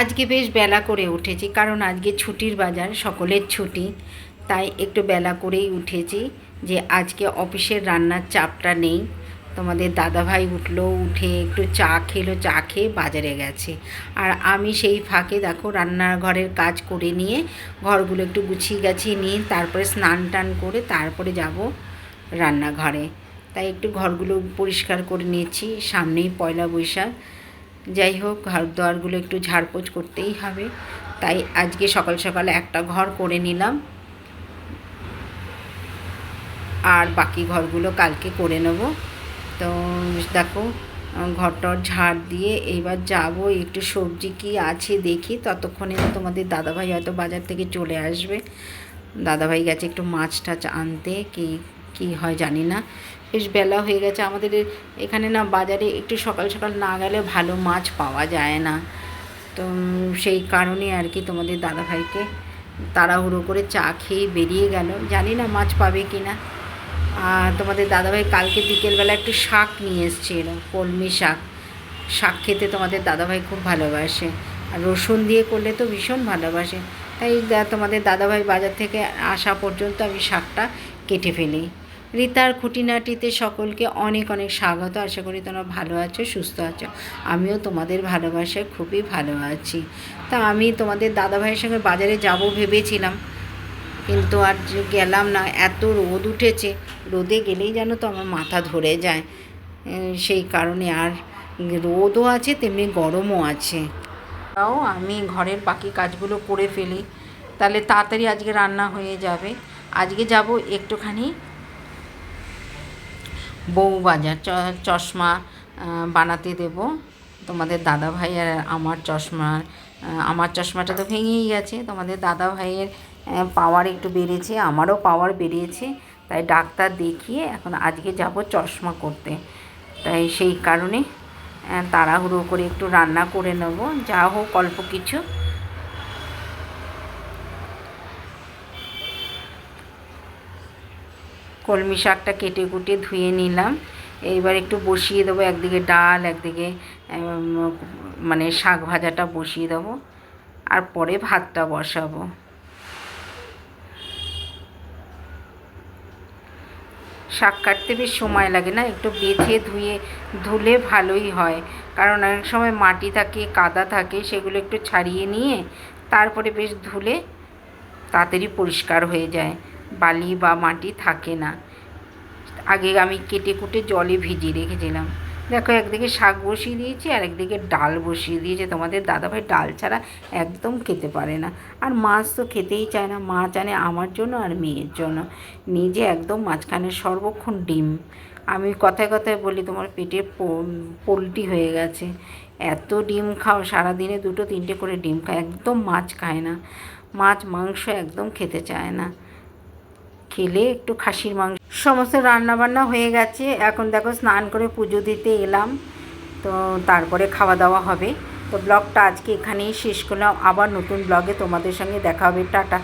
আজকে বেশ বেলা করে উঠেছি, কারণ আজকে ছুটির বাজার, সকলের ছুটি। তাই একটু বেলা করেই উঠেছি যে আজকে অফিসের রান্নার চাপটা নেই। তোমাদের দাদাভাই উঠল, উঠে একটু চা খেলো, চা খেয়ে বাজারে গেছে। আর আমি সেই ফাঁকে দেখো রান্নাঘরের কাজ করে নিয়ে ঘরগুলো একটু গুছিয়ে গাছিয়ে নিয়ে তারপরে স্নান টান করে তারপরে যাব রান্নাঘরে। তাই একটু ঘরগুলো পরিষ্কার করে নিয়েছি, সামনেই পয়লা বৈশাখ। যাই হোক ঘর দোয়ারগুলো একটু ঝাড়পোছ করতেই হবে। তাই আজকে সকাল সকাল একটা ঘর করে নিলাম। আর বাকি ঘরগুলো কালকে করে নেব। তো দেখো, ঘরটর ঝাড় দিয়ে এইবার যাব। একটু সবজি কি আছে দেখি। ততক্ষণে তোমাদের দাদাভাই হয়তো বাজার থেকে চলে আসবে। দাদাভাই গেছে একটু মাছ টাছ আনতে, কি কি হয় জানি না। বেশ বেলা হয়ে গেছে। আমাদের এখানে না বাজারে একটু সকাল সকাল না গেলে ভালো মাছ পাওয়া যায় না। তো সেই কারণে আর কি তোমাদের দাদাভাইকে তাড়াহুড়ো করে চা খেয়ে বেরিয়ে গেল। জানি না মাছ পাবে কি না। আর তোমাদের দাদাভাই কালকে বিকেলবেলা একটু শাক নিয়ে এসেছিল, কলমি শাক। শাক খেতে তোমাদের দাদাভাই খুব ভালোবাসে। আর রসুন দিয়ে করলে তো ভীষণ ভালোবাসে। তাই তোমাদের দাদাভাই বাজার থেকে আসা পর্যন্ত আমি শাকটা কেটে ফেলি। রিতার খুঁটিনাটিতে সকলকে অনেক অনেক স্বাগত। আশা করি তোমরা ভালো আছো, সুস্থ আছো। আমিও তোমাদের ভালোবাসায় খুবই ভালো আছি। তা আমি তোমাদের দাদাভাইয়ের সঙ্গে বাজারে যাব ভেবেছিলাম, কিন্তু আর গেলাম না, এত রোদ উঠেছে। রোদে গেলেই যেন তো আমার মাথা ধরে যায়। সেই কারণে আর রোদও আছে, তেমনি গরমও আছে। তাও আমি ঘরের বাকি কাজগুলো করে ফেলি। তাহলে তাড়াতাড়ি আজকে রান্না হয়ে যাবে। আজকে যাব একটুখানি বউ বাজার, চ- চশমা বানাতে দেব। তোমাদের দাদা ভাই আর আমার চশমা আমার চশমাটা তো ভেঙেই গেছে। তোমাদের দাদা ভাইয়ের পাওয়ার একটু বেড়েছে, আমারও পাওয়ার বেরিয়েছে তাই ডাক্তার দেখিয়ে এখন আজকে যাব চশমা করতে। তাই সেই কারণে তাড়াহুড়ো করে একটু রান্না করে নেব। যা হোক অল্প কিছু। কলমি শাকটা কেটে কুটে ধুয়ে নিলাম। এইবার একটু বসিয়ে দেবো একদিকে ডাল, একদিকে মানে শাক ভাজাটা বসিয়ে দেবো। আর পরে ভাতটা বসাবো। শাক কাটতে বেশ সময় লাগে না, একটু বেছে ধুয়ে ধুলে ভালোই হয়। কারণ অনেক সময় মাটি থাকে, কাদা থাকে, সেগুলো একটু ছাড়িয়ে নিয়ে তারপরে বেশ ধুলে তাড়াতাড়ি পরিষ্কার হয়ে যায়। বালি বা মাটি থাকে না। আগে আমি কেটে কুটে জলে ভিজিয়ে রেখেছিলাম। দেখো, একদিকে শাক বসিয়ে দিয়েছি, আর একদিকে ডাল বসিয়ে দিয়েছে। তোমাদের দাদাভাই ডাল ছাড়া একদম খেতে পারে না। আর মাছ তো খেতেই চায় না, মাছ আনে আমার জন্য আর মেয়ের জন্য। নিজে একদম মাঝখানে সর্বক্ষণ ডিম। আমি কথায় কথায় বলি, তোমার পেটে পোলট্রি হয়ে গেছে। এত ডিম খাও, সারাদিনে দুটো তিনটে করে ডিম খায় একদম মাছ খায় না। মাছ, মাংস একদম খেতে চায় না। খেলে একটু খাসির মাংস। সমস্ত রান্না বান্না হয়ে গেছে। এখন দেখো স্নান করে পুজো দিতে এলাম। তো তারপরে খাওয়া দাওয়া হবে। তো ব্লগটা আজকে এখানেই শেষ করলাম। আবার নতুন ব্লগে তোমাদের সঙ্গে দেখা হবে। টাটা।